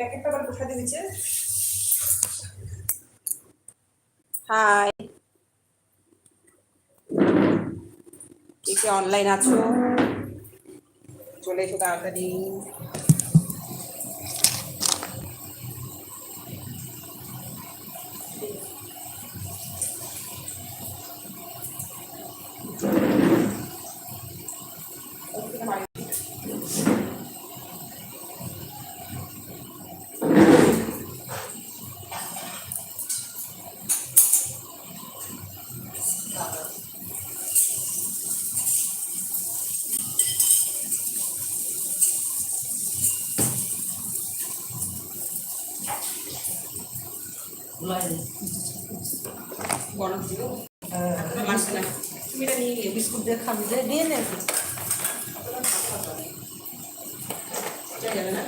প্যাকেটটা আবার কোথা দিয়েছে হাই। কে অনলাইন আছো? চলে এসো তাড়াতাড়ি। তুমি এটা নিয়ে বিস্কুট দিয়ে খাবি নিয়ে নে যাবে না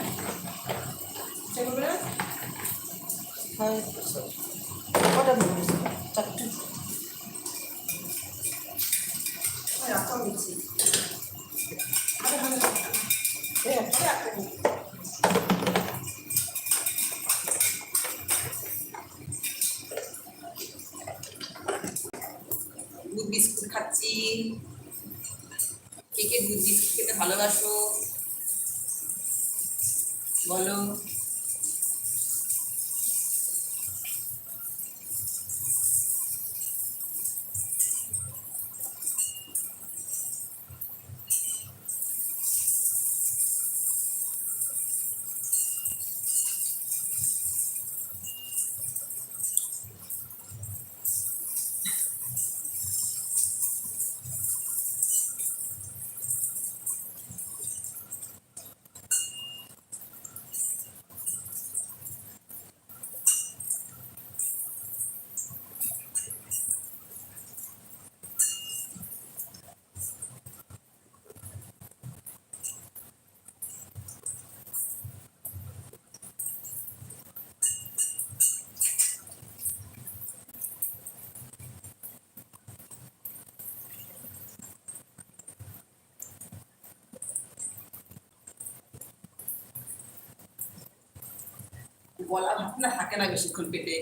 গলা ভাত না থাকে না বেশিক্ষণ পেটে?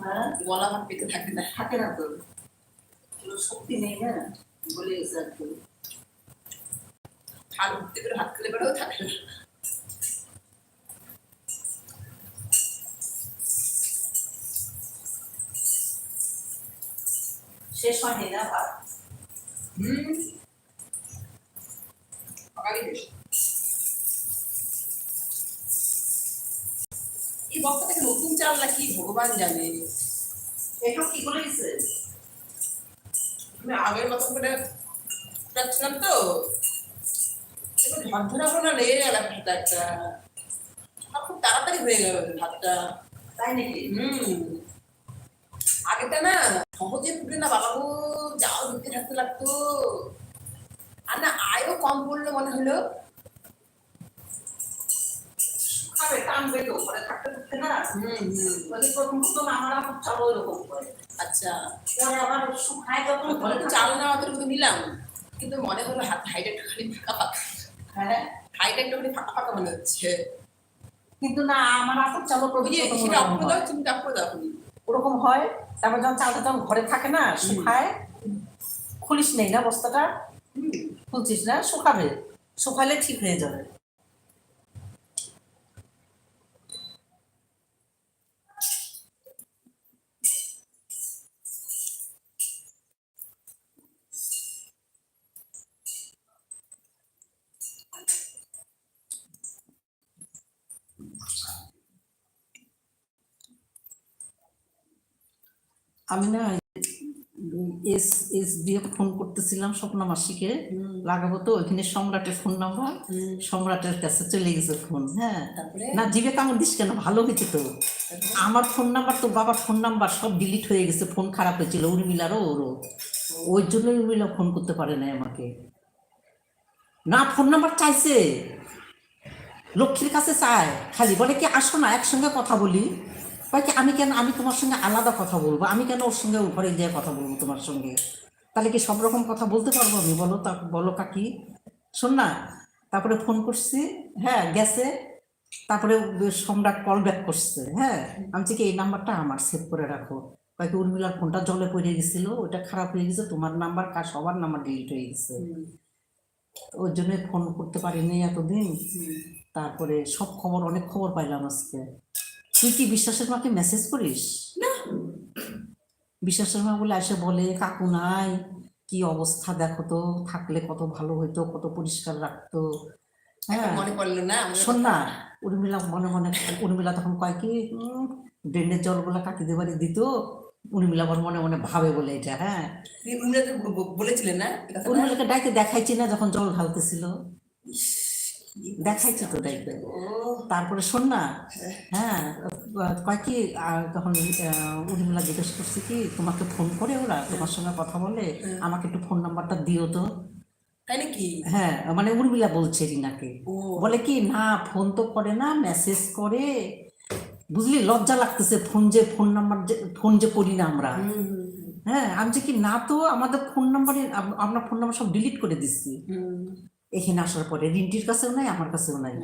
হ্যাঁ? গলা ভাত পেটে থাকে না? থাকে না তো। শক্তি নেই না? বলে হাত উঠতে করে ভাত খেলে পেটেও থাকে না। শেষ হয়নি না ভাত? হুম। সকালে বেশ এই বক্তা থেকে নতুন চাল না কি ভগবান জানে? এটা কি করে গেছে আমি আগের মতন করে যাচ্ছিলাম তো। এবার ঝরঝরা করে লেগে গেল ভাতটা একটা খুব তাড়াতাড়ি হয়ে গেল ভাতটা। তাই নাকি? হুম। আগেটা না সহজে ফুটে না বাবাবু যাও দিতে থাকতে লাগতো। আর না আয়ও কম পড়ল মনে হলো। খাবে টানবে তো পরে থাকতে থাকতে না বলে প্রথম প্রথম আমার খুব চালো এরকম করে। আচ্ছা। পরে আবার শুকায় যখন ঘরে তো চাল না অতটুকু নিলাম। কিন্তু মনে হলো হাত হাইটা একটুখানি ফাঁকা ফাঁকা। হ্যাঁ। হাইটা একটুখানি ফাঁকা ফাঁকা মনে হচ্ছে। কিন্তু না আমার আপন চালো ওই যে প্রথম সেটা ওরকম অপ্রদ হয়। চিন্তা অপ্রদ ওরকম হয়। তারপর যখন চালটা যখন ঘরে থাকে না শুকায়। খুলিস নেই না বস্তাটা। খুলছিস না শুকাবে। শুকালে ঠিক হয়ে যাবে। আমি না এস এস দিয়ে ফোন করতেছিলাম স্বপ্ন মাসিকে। লাগাবো তো ওইখানে সম্রাটের ফোন নাম্বার। সম্রাটের কাছে চলে গেছে ফোন হ্যাঁ। না জিভে কামড় দিস কেন? ভালো হয়েছে তো। আমার ফোন নাম্বার তো বাবার ফোন নাম্বার সব ডিলিট হয়ে গেছে ফোন খারাপ হয়েছিল উর্মিলারও ওরও ওই জন্যই উর্মিলা ফোন করতে পারে না আমাকে। না ফোন নাম্বার চাইছে। লক্ষ্মীর কাছে চায়। খালি বলে কি আসো না একসঙ্গে কথা বলি। কয় আমি কেন আমি তোমার সঙ্গে আলাদা কথা বলব? আমি কেন ওর সঙ্গে ঘরে গিয়ে কথা বলব তোমার সঙ্গে? তাহলে কি সব রকম কথা বলতে পারব আমি? বলো তা বলো কাকি। শোন না তারপরে ফোন করছি হ্যাঁ গেছে। তারপরে সম্রাট কল ব্যাক করছে হ্যাঁ। আমি কি এই নাম্বারটা আমার সেভ করে রাখো। কয়েক উর্মিলার ফোনটা জলে পড়ে গেছিল ওটা খারাপ হয়ে গেছে তোমার নাম্বার কার সবার নাম্বার ডিলিট হয়ে গেছে। ওর জন্য ফোন করতে পারিনি এতদিন। তারপরে সব খবর অনেক খবর পাইলাম আজকে। তুই কি বিশ্বাসের মাকে মেসেজ করিস? না। বিশ্বাসের মা বলে এসে বলে কাকু নাই। কি অবস্থা দেখো তো থাকলে কত ভালো হইতো কত পরিষ্কার রাখতো। হ্যাঁ। মনে পড়ল না? শোন না উর্মিলা মনে মনে উর্মিলা তখন কয় কি ড্রেনের জলগুলা কাকিদের বাড়ি দিত। উর্মিলা আবার মনে মনে ভাবে বলে এটা হ্যাঁ। ব- বলেছিলেন না? উর্মিলাকে ডাইকে দেখাইছি না যখন জল ঢালতেছিল। দেখাইছি তো ও তারপরে শোন না হ্যাঁ কয় কি তখন উর্মিলা জিজ্ঞেস করছে কি তোমাকে ফোন করে ওরা তোমার সঙ্গে কথা বলে আমাকে একটু ফোন নাম্বারটা দিও তো। তাই নাকি? হ্যাঁ মানে উর্মিলা বলছে রিনাকে। বলে কি না ফোন তো করে না মেসেজ করে। বুঝলি লজ্জা লাগতেছে ফোন যে ফোন নাম্বার যে ফোন যে করি না আমরা। হ্যাঁ আমি যে কি না তো আমাদের ফোন নাম্বারে আমরা ফোন নাম্বার সব ডিলিট করে দিচ্ছি। এখানে আসার পরে। রিন্টির কাছেও নাই আমার কাছেও নাই।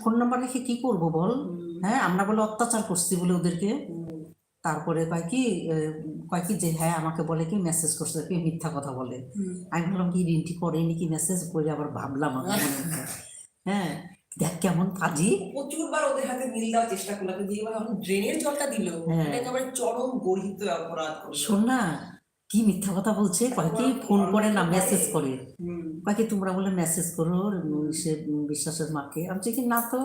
ফোন নাম্বার রেখে কি করব বল? হ্যাঁ আমরা বলে অত্যাচার করছি বলে ওদেরকে। তারপরে কয় কি কয় কি যে হ্যাঁ আমাকে বলে কি মেসেজ করছে কি মিথ্যা কথা বলে। আমি বললাম কি রিন্টি করেনি কি মেসেজ করে আবার ভাবলাম। হ্যাঁ। দেখ কেমন পাজি প্রচুরবার ওদের হাতে মিল দেওয়ার চেষ্টা করলাম কিন্তু ড্রেনের জলটা দিল। হ্যাঁ। একেবারে চরম গর্হিত অপরাধ শোন না কি মিথ্যা কথা বলছে? কয় কি ফোন করে না মেসেজ করে? হুম, কয় কি তোমরা বলে মেসেজ করো সে বিশ্বাসের মাকে? আমি কি না তো।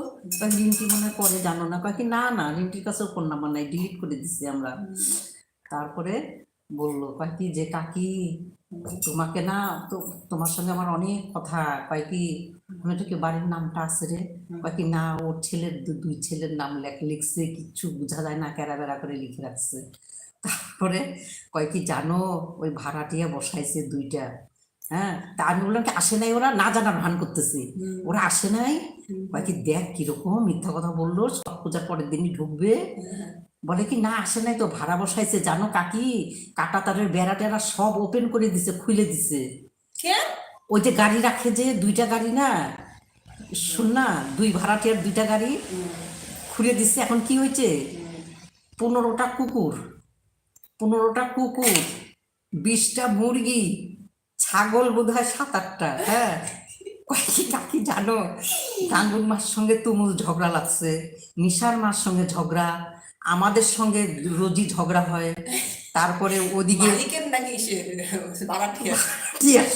রিন্টি মনে করে জানো না। কয় কি না না রিন্টির কাছেও ফোন নাম্বার নাই ডিলিট করে দিচ্ছি আমরা। তারপরে বলল কয় কি যে কাকি তোমাকে না তো তোমার সঙ্গে আমার অনেক কথা। কয় কি আমি তো কি বাড়ির নামটা আছে রে? কয় কি না ওর ছেলের দুই ছেলের নাম লেখ লিখছে কিচ্ছু বোঝা যায় না ক্যারা বেড়া করে লিখে রাখছে। তারপরে কয় কি জানো ওই ভাড়াটিয়া বসাইছে দুইটা। হ্যাঁ তা আমি বললাম কি আসে নাই ওরা? না জানার ভান করতেছি। ওরা আসে নাই। কয় কি দেখ কীরকম মিথ্যা কথা বলল সব পূজার পরের দিনই ঢুকবে। বলে কি না আসে নাই তো ভাড়া বসাইছে। জানো কাকি কাটা তারের বেড়া টেরা সব ওপেন করে দিছে খুলে দিছে। ওই যে গাড়ি রাখে যে দুইটা গাড়ি না? শোন না দুই ভাড়াটিয়ার দুইটা গাড়ি খুলে দিচ্ছে এখন কি হয়েছে? পনেরোটা কুকুর। পনেরোটা কুকুর বিশটা মুরগি ছাগল বোধ হয়? সাত আটটা হ্যাঁ কয়েকটি কাকি জানো? গাঙ্গুর মার সঙ্গে তুমুল ঝগড়া লাগছে নিশার মার সঙ্গে ঝগড়া আমাদের সঙ্গে রোজই ঝগড়া হয় তারপরে ওদিকে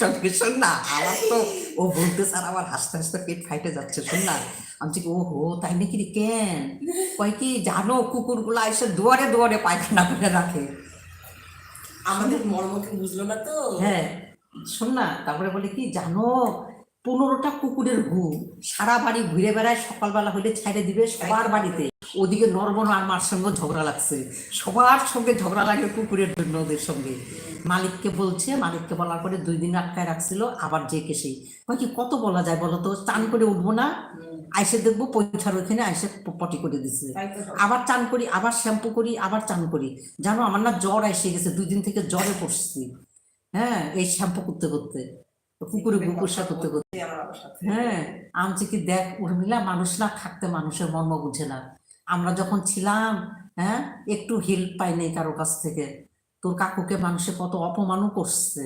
সঙ্গে শোন না আমার তো ও বলতে স্যার আমার হাসতে হাসতে পেট ফাইটে যাচ্ছে শোন না। আমি ও হো তাই নাকি রে কেন? কয় কি জানো কুকুরগুলো এসে দুয়ারে দুয়ারে পায়খানা করে রাখে। আমাদের মর্মকে বুঝলো না তো। হ্যাঁ শোন না তারপরে বলে কি জানো পনেরোটা কুকুরের ঘু সারা বাড়ি ঘুরে বেড়ায় সকালবেলা হলে ছাইড়ে দিবে সবার বাড়িতে। ওদিকে নর্বন আর মার সঙ্গে ঝগড়া লাগছে। সবার সঙ্গে ঝগড়া লাগে কুকুরের জন্য ওদের সঙ্গে। মালিককে বলছে মালিককে বলার পরে দুই দিন আটকায় রাখছিল আবার যে কেসেই কি কত বলা যায় বলো তো? চান করে উঠবো না? আইসে দেখব পয়সার ওইখানে আইসে পটি করে দিছে। আবার চান করি আবার শ্যাম্পু করি আবার চান করি। জানো আমার না জ্বর এসে গেছে দুই দিন থেকে জ্বরে পড়ছি। হ্যাঁ এই শ্যাম্পু করতে করতে। কুকুরে গুকুরসা করতে করতে। হ্যাঁ আমি কি দেখ উর্মিলা মানুষ না থাকতে মানুষের মর্ম বুঝে না। আমরা যখন ছিলাম হ্যাঁ একটু হেল্প পাই নাই কারও কাছ থেকে। তোর কাকুকে মানুষে কত অপমানও করছে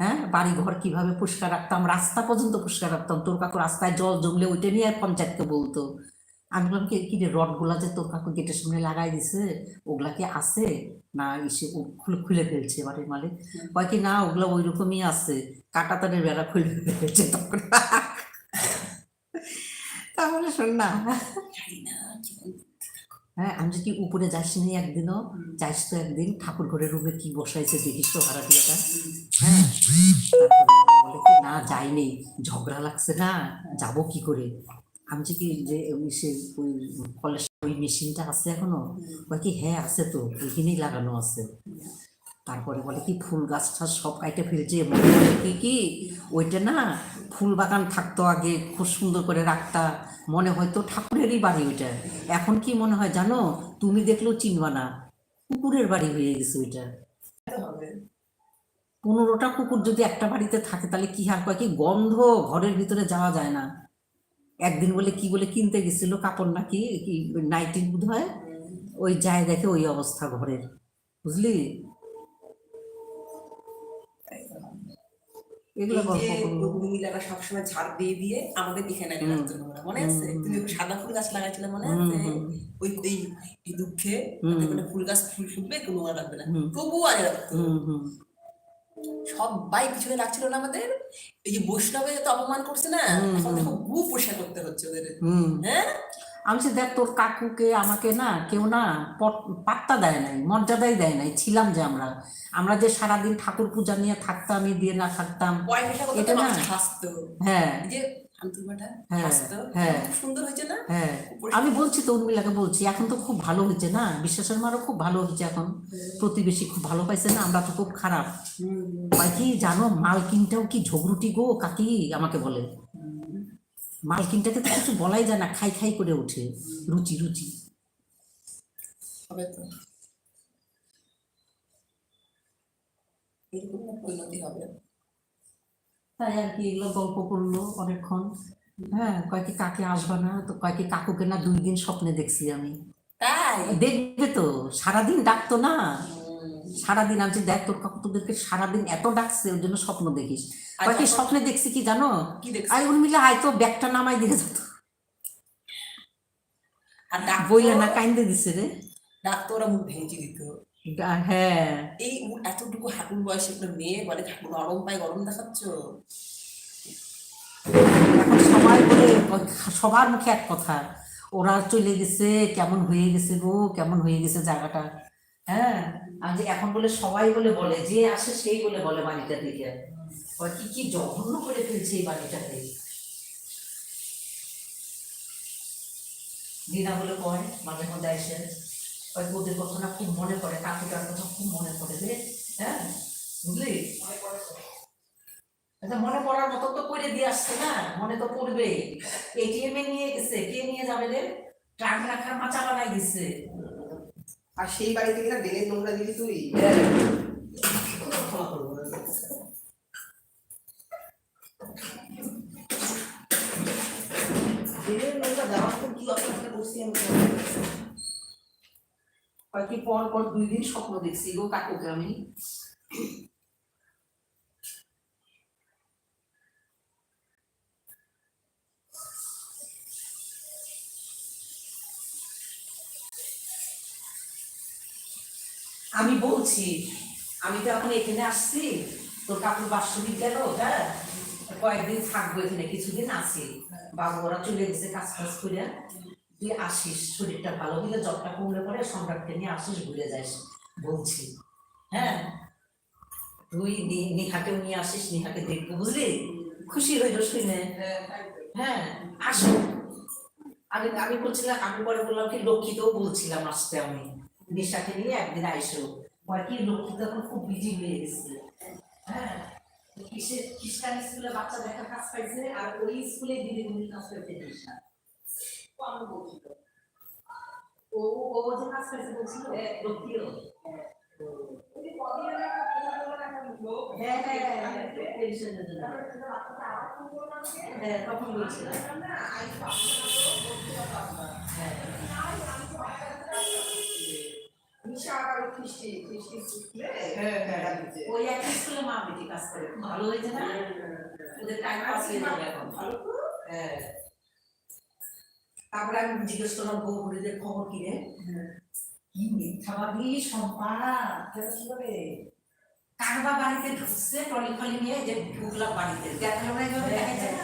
হ্যাঁ? বাড়ি ঘর কীভাবে পরিষ্কার রাখতাম? রাস্তা পর্যন্ত পরিষ্কার রাখতাম। তোর কাকু রাস্তায় জল জমলে ওইটা নিয়ে পঞ্চায়েতকে বলতো। আমি বললাম, কি কি রডগুলা যে তোর কাকু গেটের সামনে লাগাই দিছে, ওগুলা কি আছে? না, এসে খুলে খুলে ফেলছে বাড়ির মালিক। কয় কি, না, ওগুলা ওই রকমই আছে। কাটা তারের বেড়া খুলে ফেলছে তখন তাহলে শোন না। হ্যাঁ আমি যদি উপরে যাস নি একদিনও যাইস তো একদিন ঠাকুর ঘরের রুমে কি বসাইছে দেখিস তো ভাড়া দিয়েটা হ্যাঁ বলে কি না যাইনি ঝগড়া লাগছে না যাব কি করে? আমি যে কি যে ওই সে ওই কলেজ ওই মেশিনটা আছে এখনও বাকি হ্যাঁ আছে তো এখানেই লাগানো আছে। তারপরে বলে কি, ফুল গাছ টাছ সব কাইটে ফেলছে? কি কি? ওইটা না, ফুল বাগান থাকতো আগে, খুব সুন্দর করে রাখতা। মনে হয়তো ঠাকুরেরই বাড়ি ওইটা। এখন কি মনে হয় জানো? তুমি দেখলেও চিনবা না। কুকুরের বাড়ি হয়ে গেছে ওইটা। পনেরোটা কুকুর যদি একটা বাড়িতে থাকে, তাহলে কি আর কয় কি, গন্ধ ঘরের ভিতরে যাওয়া যায় না। একদিন বলে কি বলে কিনতে গেছিল কাপড় নাকি, কি, নাইটি বোধ হয় ওই যায় দেখে ওই অবস্থা ঘরের। বুঝলি? এগুলো গল্প যে করল সবসময় ঝাড় দিয়ে দিয়ে আমাদের এখানে আগে রাখতো নোংরা। মনে আছে? তুমি সাদা ফুল গাছ লাগাইছিলে মনে আছে? ওই এই এই দুঃখে মানে ফুল গাছ ফুল ফুটবে কোনো না। তবুও আগে রাখতো হুম হুম। সবাই পিছনে লাগছিল না আমাদের। এই যে বৈষ্ণবে তো অপমান করছে না? এখন দেখো গু পরিষ্কার করতে হচ্ছে ওদের। হ্যাঁ? আমি সে দেখ তোর কাকুকে আমাকে না কেউ না পাত্তা দেয় নাই মর্যাদাই দেয় নাই। ছিলাম যে আমরা। আমরা যে সারাদিন ঠাকুর পূজা নিয়ে থাকতাম দিয়ে না থাকতাম এটা না? হ্যাঁ। হ্যাঁ, হ্যাঁ। হ্যাঁ। আমি বলছি তো উর্মিলাকে বলছি এখন তো খুব ভালো হয়েছে না? বিশ্বাসের মারও খুব ভালো হয়েছে এখন। প্রতিবেশী খুব ভালো পাইছে না? আমরা তো খুব খারাপ। কি জানো মালকিনটাও কি ঝগড়ুটি গো কাকি? আমাকে বলে। মালকিনটাকে তো কিছু বলাই যায় না খাই খাই করে ওঠে রুচি রুচি। হবে তো। এরকম পরিণতি হবে। তাই আর কি এগুলো গল্প করল অনেকক্ষণ। হ্যাঁ কয়েকটি কাকে আসবা না তো কয়েকটি কাকুকে না দুই দিন স্বপ্নে দেখছি আমি। তাই? দেখবে তো সারাদিন ডাকতো না। সারাদিন আমি যে দেখ তোর কাকু তোদেরকে সারাদিন এত ডাকছে ওর জন্য স্বপ্ন দেখিস। আর কয়েকটি স্বপ্নে দেখছি কি জানো? উর্মিলা আয় তো ব্যাগটা নামাই দিয়ে যেত আর ডাক বইলে না কাইন্দে দিছে রে। ডাকতো ওরা মুখ ভেঙে দিত হ্যাঁ। এই এতটুকু হাঁটুর বয়সে একটা মেয়ে বলে ঠাকুর নরম পায় গরম দেখাচ্ছ? এখন সবাই বলে সবার মুখে এক কথা ওরা চলে গেছে কেমন হয়ে গেছে গো কেমন হয়ে গেছে জায়গাটা? হ্যাঁ? যে এখন বলে সবাই বলে বলে যে আসে সেই বলে বলে বাড়িটা কয় কি কি জঘন্য করে ফেলছে এই বাড়িটাতে দিদা বলে কয় মাঝে মধ্যে এসে কয় ওদের কথা না খুব মনে পড়ে কাকুটার কথা খুব মনে পড়ে রে হ্যাঁ? বুঝলি? আচ্ছা মনে পড়ার মতো তো করে দিয়ে আসছে না মনে তো পড়বে। এটিএম এ নিয়ে গেছে কে নিয়ে যাবে রে? ট্রাক রাখার মাচা বানাই দিচ্ছে আর সেই বাড়ি থেকে না নোংরা দিবি তুই ক্ষমা করব না। নোংরা দেওয়ার কি অপরাধটা করছি আমি কয়েকদিন পর পর দুই দিন স্বপ্ন দেখছি গো কাকুকে আমি আমি বলছি, আমি তো এখন এখানে আসছি, তোর কাকুর বাৎসরিক গেল হ্যাঁ? কয়েকদিন থাকব এখানে, কিছুদিন আছি। বাবু ওরা চলে গেছে কাজ কাজ করে তুই আসিস, শরীরটা ভালো হলে জ্বরটা কমলে পরে সম্রাটকে নিয়ে আসিস, ঘুরে যাস, বলছি। হ্যাঁ? তুই নিহাকেও নিয়ে আসিস, নিহাকে দেখব, বুঝলি? খুশি হইল শুনে। হ্যাঁ আসো। আমি আমি বলছিলাম আমি পরে বললাম কি, লক্ষ্মীকেও বলছিলাম আসতে আমি। নিশাকে নিয়ে একদিন আইসো পরে কি তখন খুব বিজি হয়ে গেছে। হ্যাঁ কিসের খ্রিস্টান স্কুলে বাচ্চা দেখা কাজ পাইছে আর ওই স্কুলে দিদিমণি কাজ পাইছে নিশা ও আমি বলছিল। ও ও যে কাজ পাইছে বলছিল? লক্ষ্মীও। হ্যাঁ হ্যাঁ হ্যাঁ পেনশনের হ্যাঁ তখন বলছিলাম হ্যাঁ। নিশা আবার ওই খ্রিস্টি খ্রিস্টি স্কুলে হ্যাঁ, হ্যাঁ। ওই একই স্কুলে মা বেটি কাজ করে ভালো হয়েছে না ওদের টাইম পাস হয়ে যাবে এখন ভালো তো? হ্যাঁ তারপরে আমি জিজ্ঞেস করলাম বৌগুড়িদের খবর কি রে কি মিথ্যাবাদী সম্পাদ কেন কারবা বাড়িতে ঢুকছে টলি ফলি নিয়ে যে ঢুকলাম বাড়িতে দেখাল না এইভাবে দেখা যায়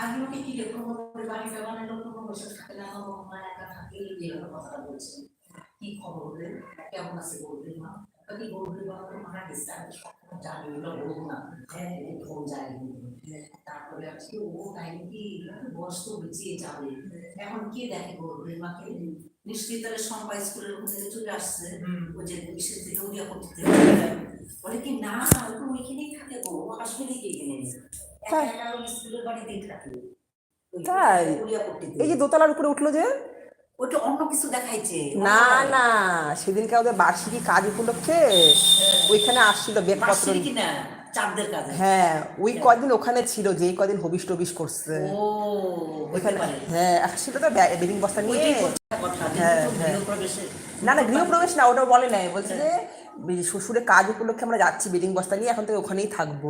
আমি ওকে কি রে খবর বাড়িটা বানালো কোনো বসে থাকে না আমার মা একা থাকে বলছে কি খবর? কেমন আছে মা কি বাবা তো মারা গেছে আমি সব জানি ওগুলো বলব না। হ্যাঁ ফোন তারপরে আজকে ও তাই কি বয়স তো যাবে। এখন কে দেখে মাকে নিশ্চয়ই তাহলে সম্পা স্কুলের ওখান থেকে চলে আসছে। ও যে বিশেষ করতে বলে কি না ওকে ওইখানেই থাকে গো। ও এখানে একা একা স্কুলের বাড়িতেই থাকে। তাই? এই যে দোতলার উপরে উঠল যে? ওইটা অন্য কিছু দেখাইছে না না সেদিনকে ওদের বার্ষিকী কাজ উপলক্ষে ওইখানে আসছিল বেগপত্র মাসির কিনা? চাঁদের কাজে। হ্যাঁ ওই কদিন ওখানে ছিল যেই কদিন হবিস টবিস করছে। ওইখানে হ্যাঁ আসছিল তো বেডিং বস্তা নিয়ে হ্যাঁ, হ্যাঁ। না না গৃহপ্রবেশ না ওটা বলে নাই। বলছে যে শ্বশুরের কাজ উপলক্ষে আমরা যাচ্ছি বেডিং বস্তা নিয়ে এখন থেকে ওখানেই থাকব।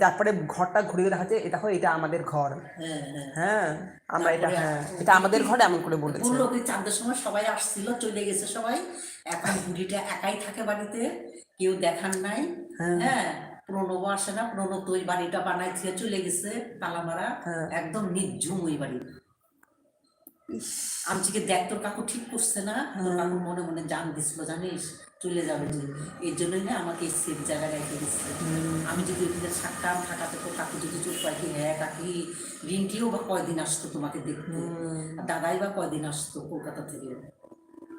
তারপরে ঘরটা ঘুরিয়ে দেখাচ্ছে এটা হয় এটা আমাদের ঘর। হ্যাঁ হ্যাঁ। হ্যাঁ আমরা এটা হ্যাঁ এটা আমাদের ঘর এমন করে বলেছে। বলল কি চাঁদের সময় সবাই আসছিল চলে গেছে সবাই। এখন বুড়িটা একাই থাকে বাড়িতে কেউ দেখার নাই। হ্যাঁ। প্রণব আসে না প্রণব তো ওই বাড়িটা বানাই থেকে চলে গেছে তালামারা। হ্যাঁ। একদম নির্ঝুম ওই বাড়ি। আমচিকে দেখ তোর কাকু ঠিক করছে না হ্যাঁ। কাকু মনে মনে জান দিছিল জানিস? চলে যাবে যে এর জন্যই না আমাকে এই সেফ জায়গায় রেখে দিচ্ছে। আমি যদি ওখানে থাকতাম থাকাতে তো কাকু যদি চোখ পাই কি হ্যাঁ কাকি রিঙ্কিও বা কয়দিন আসতো তোমাকে দেখতে? দাদাই বা কয়দিন আসতো কলকাতা থেকে?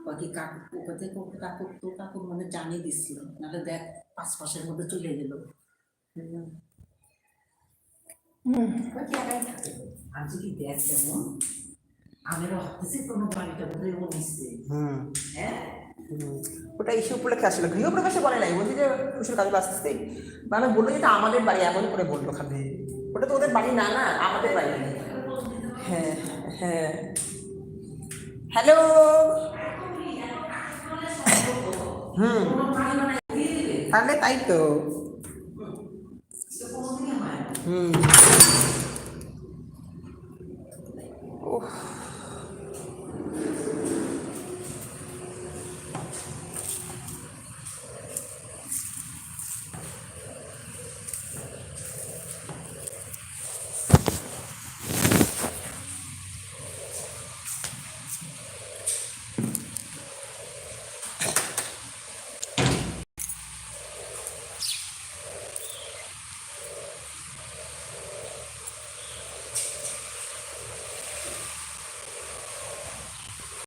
কয় কি কাকু কলকাতা থেকে কাকু তো কাকু মানে জানিয়ে দিচ্ছিল। নাহলে দেখ পাঁচ মাসের মধ্যে চলে গেল। আমি যদি দেখ কেমন আমিও ভাবতেছি কোনো বাড়িটা হুম। হ্যাঁ? হুম। ওটা ইস্যু উপলক্ষে আসছিল গৃহপ্রবেশে বলে নাই, বলছি যে, শ্বশুর কাজে আসতে মানে বলল যেটা আমাদের বাড়ি। এমন করে বলল খাবে। ওটা তো ওদের বাড়ি না না, আমাদের বাড়ি। হ্যাঁ হ্যাঁ। হ্যালো? হুম। তাহলে তাই তো। হুম।